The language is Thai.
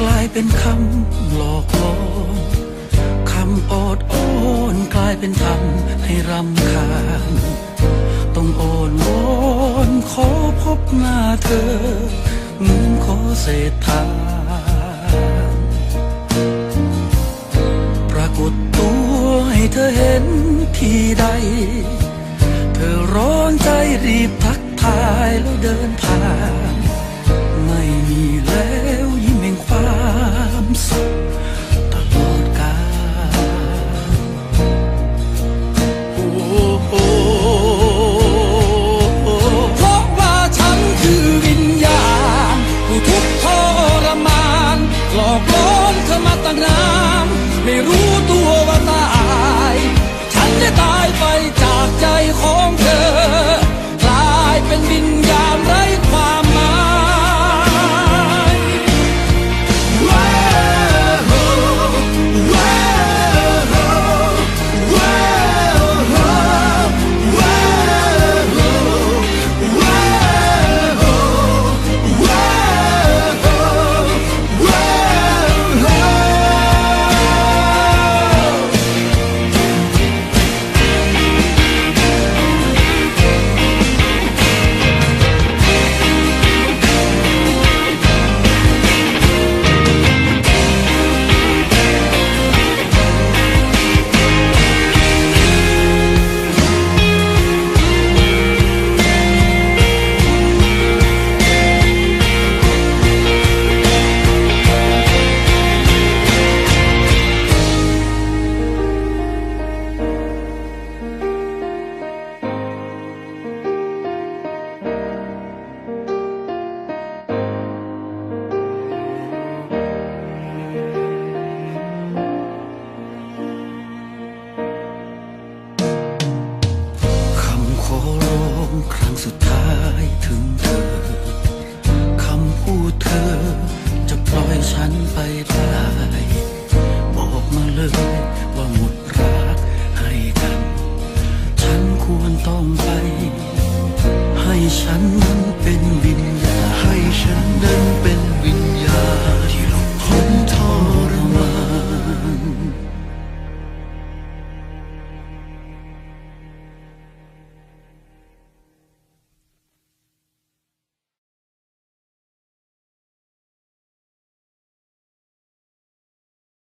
กลายเป็นคำหลอกลวงคำอดโอนกลายเป็นทำให้รำคาญต้องโอนวอนขอพบหน้าเธอเหมือนขอเศษทานปรากฏตัวให้เธอเห็นทีใด เธอร้อนใจรีบทักทายแล้วเดินผ่านา ขอร้องครั้งสุดท้ายถึงเธอ คำพูดเธอจะปล่อยฉันไปได้บอกมาเลยว่าหมดรักให้กัน ฉันควรต้องไป ให้ฉันนั้น